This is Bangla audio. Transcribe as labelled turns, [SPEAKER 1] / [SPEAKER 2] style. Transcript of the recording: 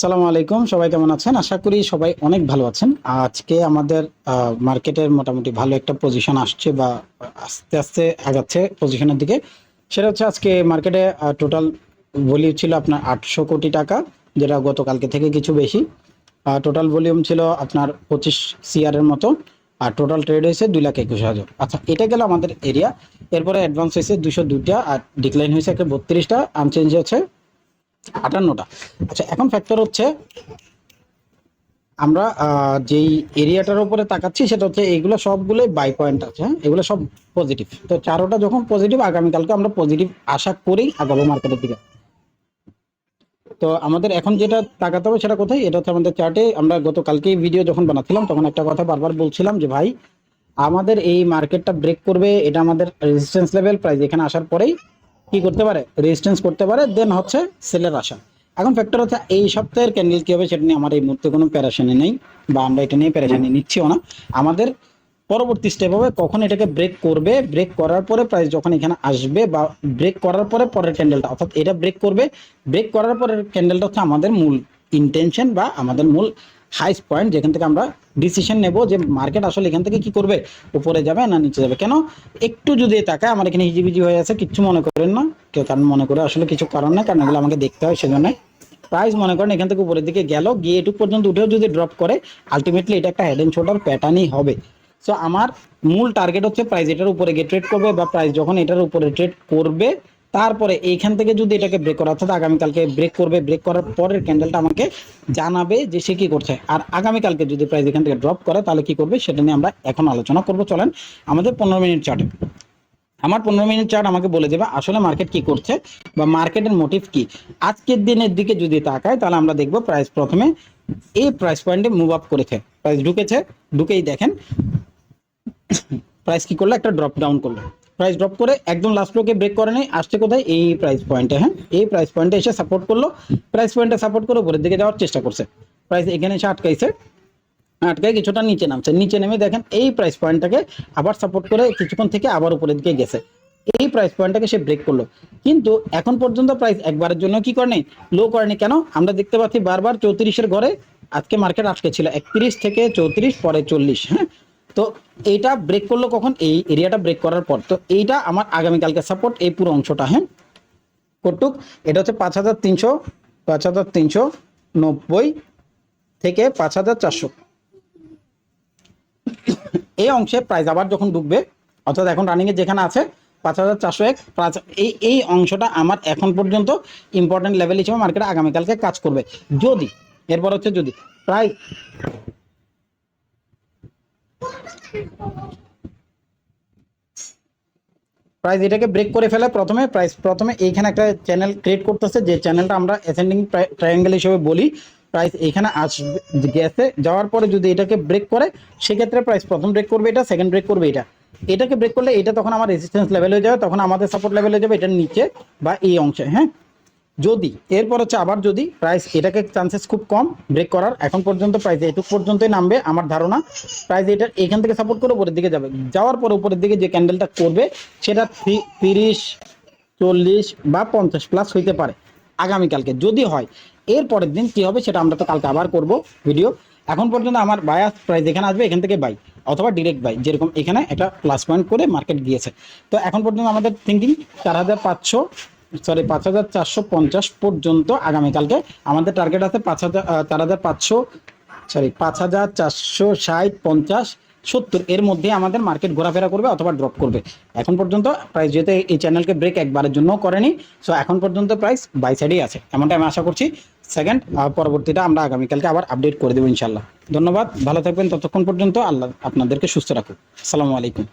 [SPEAKER 1] সালামু আলাইকুম, সবাই কেমন আছেন? আশা করি সবাই অনেক ভালো আছেন। আজকে আমাদের মার্কেটের মোটামুটি ভালো একটা পজিশন আসছে বা আস্তে আস্তে আগাচ্ছে পজিশনের দিকে। সেটা হচ্ছে আজকে মার্কেটে টোটাল ভলিউম ছিল আপনার আটশো কোটি টাকা, যেটা গতকালকে থেকে কিছু বেশি। টোটাল ভলিউম ছিল আপনার পঁচিশ সিআরের মতো, আর টোটাল ট্রেড হয়েছে দুই লাখ একুশ হাজার। আচ্ছা এটা গেল আমাদের এরিয়া এরপরে অ্যাডভান্স হয়েছে দুশো দুইটা, আর ডিক্লাইন হয়েছে একটা বত্রিশটা আনচেঞ্জ হচ্ছে আটান্নটা। আচ্ছা এখন ফ্যাক্টর হচ্ছে আমরা যেই এরিয়াটার উপরে তাকাচ্ছি সেটা হচ্ছে এইগুলো সবগুলোই বাই পয়েন্ট আছে হ্যাঁ? এগুলো সব পজিটিভ তো চারোটা যখন পজিটিভ আগামীকালকে আমরা পজিটিভ আশা করেই আগাবো মার্কেটের দিকে। তো আমাদের এখন যেটা তাকাতে হবে সেটা কোথায়? এটা হচ্ছে আমাদের চার্টে আমরা গতকালকে ভিডিও যখন বানাচ্ছিলাম, তখন একটা কথা বারবার বলছিলাম যে, ভাই, আমাদের এই মার্কেটটা ব্রেক করবে, এটা আমাদের রেজিস্ট্যান্স লেভেল প্রাইস এখানে আসার পরেই কি করতে পারে? রেজিস্ট্যান্স করতে পারে দেন হচ্ছে সেলের আসা এখন ফ্যাক্টর হচ্ছে এই সপ্তাহের ক্যান্ডেল কি হবে সেটা নিয়ে আমার এই মুহূর্তে কোনো প্যারাশানি নেই, বা আমরা এটা নিয়ে প্যারাশানি নিচ্ছিও না। আমাদের পরবর্তী স্টেপ হবে কখন এটাকে ব্রেক করবে ব্রেক করার পরে প্রাইস যখন এখানে আসবে, বা ব্রেক করার পরে পরের ক্যান্ডেলটা অর্থাৎ এটা ব্রেক করবে ব্রেক করার পরের ক্যান্ডেলটা হচ্ছে আমাদের মূল ইন্টেনশন বা আমাদের মূল হাইস্ট পয়েন্ট যেখান থেকে আমরা ডিসিশন নেব যে মার্কেট আসলে এখান থেকে কি করবে, উপরে যাবে না নিচে যাবে। কেন? একটু যদি তাকায়, আমার এখানে হিজিবিজি হয়ে আছে, কিচ্ছু মনে করেন না। কেউ কারণ মনে করে আসলে কিছু কারণ নেই, কারণ এগুলো আমাকে দেখতে হয় সেজন্য। প্রাইস মনে করেন এখান থেকে উপরের দিকে গেল, গিয়ে এটুক পর্যন্ত উঠেও যদি ড্রপ করে আলটিমেটলি এটা একটা হেড এন্ড শোল্ডার প্যাটার্নই হবে। সো আমার মূল টার্গেট হচ্ছে প্রাইস এটার উপরে গিয়ে ট্রেড করবে বা প্রাইস যখন এটার উপরে ট্রেড করবে তারপরে এইখান থেকে যদি এটাকে ব্রেক করা, অর্থাৎ আগামীকালকে ব্রেক করবে ব্রেক করার পরের ক্যান্ডেলটা আমাকে জানাবে যে সে কি করছে। আর আগামীকালকে যদি প্রাইস এখান থেকে ড্রপ করে, তাহলে কি করবে? সেটা নিয়ে আমরা এখন আলোচনা করব। চলেন আমাদের পনেরো মিনিট চার্টে আমার পনেরো মিনিট চার্ট আমাকে বলে দেবে আসলে মার্কেট কি করছে বা মার্কেটের মোটিভ কি। আজকের দিনের দিকে যদি তাকায় তাহলে আমরা দেখব প্রাইস প্রথমে এই প্রাইস পয়েন্টে মুভ আপ করেছে। প্রাইস ঢুকেছে, ঢুকেই দেখেন। প্রাইস কি করল? একটা ড্রপ ডাউন করল। প্রাইস ড্রপ করে একদম লাস্ট লোকে ব্রেক করে নেই, আসছে কোথায়? এই প্রাইস পয়েন্টে হ্যাঁ? এই প্রাইস পয়েন্টে এসে সাপোর্ট করল। প্রাইস পয়েন্টে সাপোর্ট করে উপরের দিকে যাওয়ার চেষ্টা করছে। প্রাইস এখানে এসে আটকাইছে। আটকায় কিছুটা নিচে নামছে। নিচে নেমে দেখেন, এই প্রাইস পয়েন্টটাকে আবার সাপোর্ট করে কিছুক্ষণ থেকে আবার উপরের দিকে গেছে। এই প্রাইস পয়েন্টটাকে সে ব্রেক করল। কিন্তু এখন পর্যন্ত প্রাইস একবারের জন্য কি করেনি? লো করেনি। কেন? আমরা দেখতে পাচ্ছি বারবার চৌত্রিশের ঘরে আজকে মার্কেট আটকে ছিল একত্রিশ থেকে চৌত্রিশ, পরে চল্লিশ হ্যাঁ? তো এইটা ব্রেক করল কখন? এই এরিয়াটা ব্রেক করার পর। তো এইটা আমার আগামীকালকে সাপোর্ট এই পুরো অংশটা হ্যাঁ? কটুক এটা হচ্ছে পাঁচ হাজার তিনশো, পাঁচ হাজার তিনশো নব্বই থেকে পাঁচ হাজার চারশো। এই অংশে প্রাইস আবার যখন ঢুকবে, অর্থাৎ এখন রানিংয়ে যেখানে আছে, পাঁচ হাজার চারশো এক, পাঁচ এই এই অংশটা আমার এখন পর্যন্ত ইম্পর্টেন্ট লেভেল হিসেবে মার্কেটে আগামীকালকে কাজ করবে। যদি, এরপর হচ্ছে যদি, প্রায় প্রাইস এটাকে ব্রেক করে ফেলে প্রথমে। প্রাইস প্রথমে এইখানে একটা চ্যানেল ক্রিয়েট করতেছে, যে চ্যানেলটা আমরা অ্যাসেন্ডিং ট্রায়াঙ্গেল হিসেবে বলি। প্রাইস এইখানে আসবে, গেছে, যাওয়ার পরে যদি এটাকে ব্রেক করে, সেক্ষেত্রে প্রাইস প্রথম ব্রেক করবে এটা সেকেন্ড ব্রেক করবে এটা। এটাকে ব্রেক করলে এটা তখন আমার রেজিস্ট্যান্স লেভেল হয়ে যাবে, তখন আমাদের সাপোর্ট লেভেল হয়ে যাবে, এটার নিচে বা এই অংশে হ্যাঁ? যদি, এরপর হচ্ছে আবার যদি প্রাইস এটাকে চান্সেস খুব কম ব্রেক করার, এখন পর্যন্ত প্রাইস এটুক পর্যন্তই নামবে আমার ধারণা। প্রাইস এটা এখান থেকে সাপোর্ট করে উপরের দিকে যাবে। যাওয়ার পর উপরের দিকে যে ক্যান্ডেলটা করবে, সেটা তিরিশ, চল্লিশ বা পঞ্চাশ প্লাস হইতে পারে আগামীকালকে। যদি হয় এর পরের দিন কি হবে সেটা আমরা তো কালকে আবার করব ভিডিও এখন পর্যন্ত আমার বায়াস প্রাইস এখানে আসবে, এখান থেকে বাই অথবা ডিরেক্ট বাই যেরকম এখানে একটা প্লাস পয়েন্ট করে মার্কেট গিয়েছে। তো এখন পর্যন্ত আমাদের থিঙ্কিং চার হাজার পাঁচশো সরি পাঁচ হাজার চারশো পঞ্চাশ পর্যন্ত আগামীকালকে। আমাদের টার্গেট আছে পাঁচ হাজার চার হাজার পাঁচশো সরি পাঁচ হাজার চারশো ষাট পঞ্চাশ, সত্তর। এর মধ্যে আমাদের মার্কেট ঘোরাফেরা করবে অথবা ড্রপ করবে। এখন পর্যন্ত প্রাইস যেহেতু এই চ্যানেলকে ব্রেক একবারের জন্য করেনি সো এখন পর্যন্ত প্রাইস বাই সাইডেই আছে। এমনটা আমি আশা করছি। সেকেন্ড পরবর্তীটা আমরা আগামীকালকে আবার আপডেট করে দেবো ইনশাল্লাহ ধন্যবাদ, ভালো থাকবেন। ততক্ষণ পর্যন্ত আল্লাহ আপনাদেরকে সুস্থ রাখুক। আসসালামু আলাইকুম।